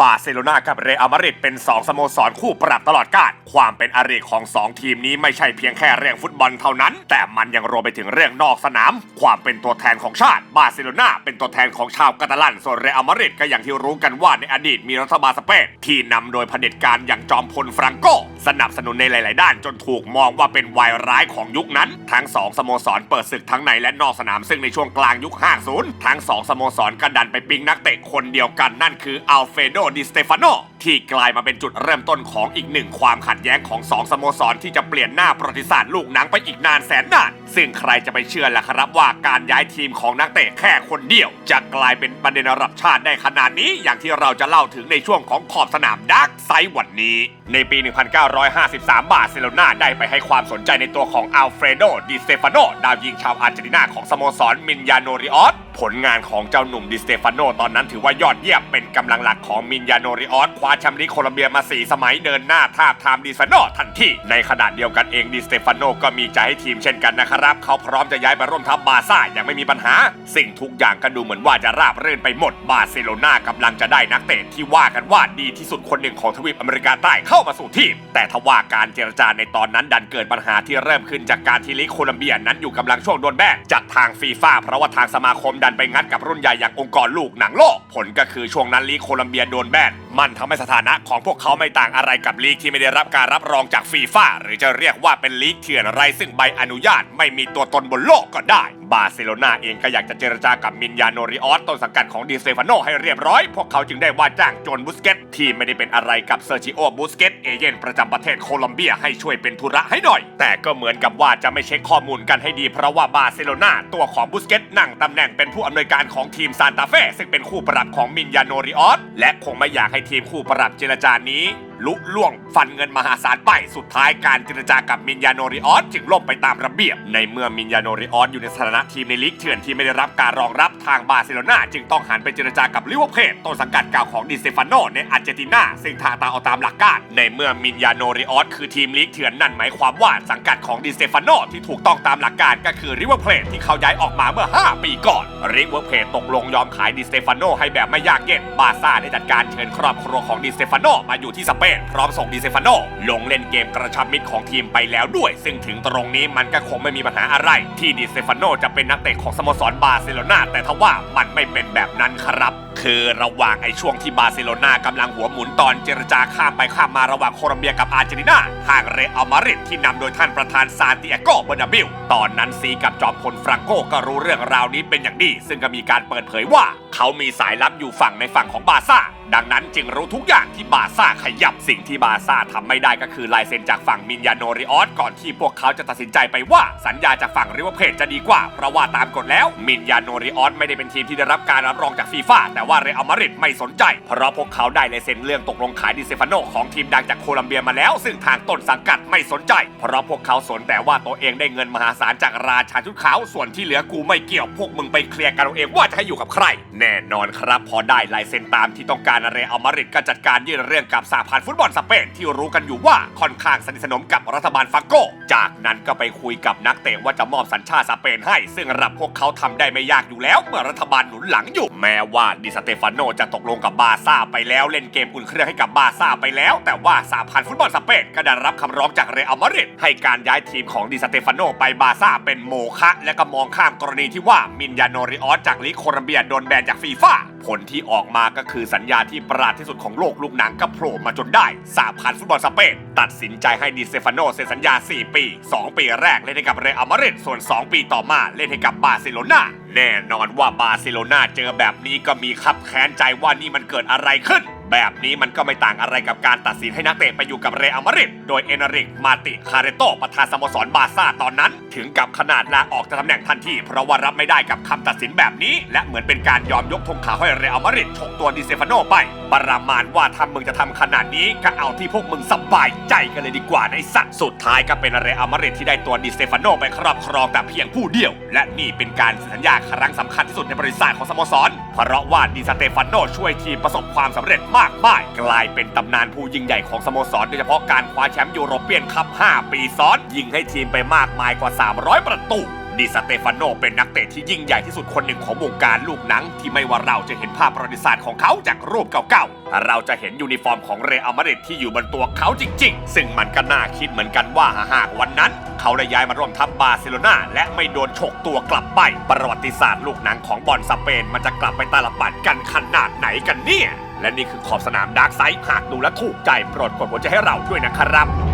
บาร์เซโลนากับเรอัลมาดริดเป็น 2 สโมสรคู่ปรับตลอดกาลความเป็นอริของ 2 ทีมนี้ไม่ใช่เพียงแค่เรื่องฟุตบอลเท่านั้น แต่มันยังรวมไปถึงเรื่องนอกสนาม ความเป็นตัวแทนของชาติบาร์เซโลนาเป็นตัวแทนของชาวกาตาลันส่วนเรอัลมาดริดก็อย่างที่รู้กันว่าในอดีตมีรัฐบาลสเปนที่นำโดยเผด็จการอย่างจอมพลฟรังโกสนับสนุนในหลาย ๆ ด้านจนถูกมองว่าเป็นวายร้ายของยุคนั้น ทั้งสองสโมสรเปิดศึกทั้งในและนอกสนามซึ่งในช่วงกลางยุค 50 ทั้งสองสโมสรก็ดันไปปิ๊งนักเตะคนเดียวกันนั่นคืออัลเฟโดดิสเตฟานโนที่กลายมาเป็นจุดเริ่มต้นของอีกหนึ่งความขัดแย้งของสองสโมสรที่จะเปลี่ยนหน้าประวัติศาสตร์ลูกหนังไปอีกนานแสนนาน ซึ่งใครจะไปเชื่อล่ะครับว่าการย้ายทีมของนักเตะแค่คนเดียว จะกลายเป็นประเด็นระดับชาติได้ขนาดนี้อย่างที่เราจะเล่าถึงในช่วงของขอบสนามดักไซด์วัน นี้ ในปี 1953 บาร์เซโลนาได้ไปให้ความสนใจในตัวของอัลเฟรโดดิสเตฟานโนดาวยิงชาวอาร์เจนตินาของสโมสรมินยาโนริออสผลงานของเจ้าหนุ่มดิสเตฟานโนตอนนั้นถือว่ายอดเยี่ยมเป็นกำลังหลักของมินยาโนริออสคว้าแชมป์ลีกโคลัมเบียมา 4 สมัยเดินหน้าทาบทามดิสเตฟานโนทันทีในขณะเดียวกันเองดิสเตฟานโนก็มีใจให้ทีมเช่นกันนะครับ เขาพร้อมจะย้ายไปร่วมทัพบาซ่าอย่างไม่มีปัญหา สิ่งทุกอย่างก็ดูเหมือนว่าจะราบรื่นไปหมดบาร์เซโลนากำลังจะได้นักเตะที่ว่ากันว่าดีที่สุดคนหนึ่งของทวีปอเมริกาใต้เข้ามาสู่ทีม แต่ทว่าการเจรจาในตอนนั้นดันเกิดปัญหาที่เริ่มขึ้นจากการที่ลีกโคลัมเบียนั้นอยู่กำลังช่วงโดนแบนจากทางฟีฟ่าเพราะว่าทางสมาคมดันไปงัดกับรุ่นใหญ่อย่างองค์กรลูกหนังโลก ผลก็คือช่วงนั้นลีกโคลัมเบียโดนแบนมันทำให้สถานะของพวกเขาไม่ต่างอะไรกับลีกที่ไม่ได้รับการรับรองจากฟีฟ่าหรือจะเรียกว่าเป็นลีกเถื่อนไรซึ่งใบอนุญาตไม่มีตัวตนบนโลกก็ได้ บาร์เซโลนาเองก็อยากจะเจรจากับมินยาโนริออสต้นสังกัดของดิเซฟานโนให้เรียบร้อย พวกเขาจึงได้ว่าจ้างโจนบุสเกตที่ไม่ได้เป็นอะไรกับเซอร์จิโอบุสเกตเอเย่นประจำประเทศโคลอมเบียให้ช่วยเป็นธุระให้หน่อย แต่ก็เหมือนกับว่าจะไม่เช็คข้อมูลกันให้ดี เพราะว่าบาร์เซโลนาตัวของบุสเกตนั่งตำแหน่งเป็นผู้อำนวยการของทีมซานตาเฟ่ซึ่งเป็นคู่ปรับของมินยาโนริออสและคงไม่อยากให้ทีมคู่ปรับเจรจานี้ลุล่วงฟันเงินมหาศาลไปสุดท้ายการเจรจากับมินยาโนริออสจึงล่มไปตามระเบียบ ในเมื่อมินยาโนริออสอยู่ในสถานะทีมในลีกเถื่อนที่ไม่ได้รับการรองรับทางบาร์เซโลนาจึงต้องหันไปเจรจากับลิเวอร์พูลต้นสังกัดเก่าของดิเซฟานโนในอาร์เจนตินาซึ่งทางตาเอาตามหลักการ ในเมื่อมินยาโนริออสคือทีมลีกเถื่อนนั่นหมายความว่าสังกัดของดิเซฟานโนที่ถูกต้องตามหลักการก็คือริเวอร์พูลที่เขาย้ายออกมาเมื่อ 5 ปีก่อนริเวอร์พูลตกลงยอมขายดิเตฟานโนให้แบบไม่ยากเย็นบาร์ซ่าได้จัดการเชิญครอบครัวของดิเตฟานโนมาอยู่ที่สเปนพร้อมส่งดิเซฟานโนลงเล่นเกมกระชับมิตรของทีมไปแล้วด้วย ซึ่งถึงตรงนี้มันก็คงไม่มีปัญหาอะไร ที่ดิเซฟานโนจะเป็นนักเตะของสโมสรบาร์เซโลนาแต่ทว่ามันไม่เป็นแบบนั้นครับคือระหว่างไอ้ช่วงที่บาร์เซโลนากำลังหัวหมุนตอนเจรจาข้ามไปข้ามมาระหว่างโคลอมเบียกับอาร์เจนตินาทางเรอัลมาดริดที่นำโดยท่านประธานซานติเอโกเบอร์นาบิลตอนนั้นซีกับจอมพลฟรังโกก็รู้เรื่องราวนี้เป็นอย่างดี ซึ่งก็มีการเปิดเผยว่า เขามีสายลับอยู่ฝั่งในฝั่งของบาซ่าดังนั้นจึงรู้ทุกอย่างที่บาซ่าขยับสิ่งที่บาซ่าทำไม่ได้ก็คือลายเซ็นจากฝั่งมินยาโนริออสก่อนที่พวกเขาจะตัดสินใจไปว่า สัญญาจากฝั่งริเวอร์เพลจะดีกว่าเพราะว่าตามกฎแล้วมินยาโนริออสไม่ได้เป็นทีมที่ได้รับการรับรองจากฟีฟ่าแต่ว่าเรอัลมาดริดไม่สนใจ เพราะพวกเขาได้ลายเซ็นเรื่องตกลงขายดิเซฟานโนของทีมดังจากโคลัมเบียมาแล้ว ซึ่งทางต้นสังกัดไม่สนใจ เพราะพวกเขาสนแต่ว่าตัวเองได้เงินมหาศาลจากราชาชุดขาวส่วนที่เหลือกูไม่เกี่ยวพวกมึงไปเคลียร์กันเอาเองว่าจะให้อยู่กับใคร แน่นอนครับพอได้ลายเซ็นตามที่ต้องการเรอัลมาดริดก็จัดการยื่นเรื่องกับสหพันธ์ฟุตบอลสเปนที่รู้กันอยู่ว่าค่อนข้างสนิทสนมกับรัฐบาลฟังโก จากนั้นก็ไปคุยกับนักเตะว่าจะมอบสัญชาติสเปนให้ ซึ่งระดับพวกเขาทำได้ไม่ยากอยู่แล้ว เมื่อรัฐบาลหนุนหลังอยู่แม้ว่าดิสเตฟานโนจะตกลงกับบาซ่าไปแล้วเล่นเกมอุ่นเครื่องให้กับบาซ่าไปแล้ว แต่ว่าสาพันธ์ฟุตบอลสเปนก็ได้รับคำร้องจากเรอัลมาดริดให้การย้ายทีมของดิสเตฟานโนไปบาซ่าเป็นโมฆะและก็มองข้ามกรณีที่ว่ามินยาโนริออสจากลีกโคลัมเบียโดนแบนจากฟีฟ่า ผลที่ออกมาก็คือสัญญาที่ประหลาดที่สุดของโลกลูกหนังก็โผล่มาจนได้สหพันฟุตบอลสเปนตัดสินใจให้ดิเซฟานโนเซ็นสัญญา 4 ปี 2 ปีแรกเล่นให้กับเรอัลมาดริดส่วน 2 ปีต่อมาเล่นให้กับบาร์เซโลนาแน่นอนว่าบาร์เซโลนาเจอแบบนี้ก็มีคับแค้นใจว่านี่มันเกิดอะไรขึ้นแบบนี้มันก็ไม่ต่างอะไรกับการตัดสินให้นักเตะไปอยู่กับเรอัลมาดริด โดยเอนาริก มาติ คาเรโต ประธานสโมสรบาซ่าตอนนั้น ถึงกับขนาดลาออกจากตำแหน่งทันทีเพราะว่ารับไม่ได้กับคำตัดสินแบบนี้ และเหมือนเป็นการยอมยกธงขาวให้เรอัลมาดริดชกตัวดิเซฟานโนไป ประมาณว่าถ้ามึงจะทำขนาดนี้ก็เอาที่พวกมึงสบายใจกันเลยดีกว่าในสัตว์สุดท้ายก็เป็นเรอัลมาดริดที่ได้ตัวดิเซฟานโนไปครอบครองแต่เพียงผู้เดียว และนี่เป็นการสัญญาครั้งสำคัญที่สุดในบริษัทของสโมสร เพราะว่าดิสเตฟานโนช่วยทีมประสบความสำเร็จมากมายกลายเป็นตำนานผู้ยิ่งใหญ่ของสโมสรโดยเฉพาะการคว้าแชมป์ยูโรเปียนคัพ5ปีซ้อน ยิงให้ทีมไปมากมายกว่า300 ประตูดิสเตฟานโนเป็นนักเตะที่ยิ่งใหญ่ที่สุดคนหนึ่งของวงการลูกหนัง ที่ไม่ว่าเราจะเห็นภาพประวัติศาสตร์ของเขาจากรูปเก่าๆ เราจะเห็นยูนิฟอร์มของเรอัลมาดริดที่อยู่บนตัวเขาจริงๆ ซึ่งมันก็น่าคิดเหมือนกันว่าหากวันนั้น เขาได้ย้ายมาร่วมทัพบาร์เซโลนาและไม่โดนฉกตัวกลับไป ประวัติศาสตร์ลูกหนังของบอลสเปนมันจะกลับไปตาลปัดกันขนาดไหนกันเนี่ยและนี่คือขอบสนามดาร์กไซด์หากดูและถูกใจโปรดกดหัวใจให้เราด้วยนะครับ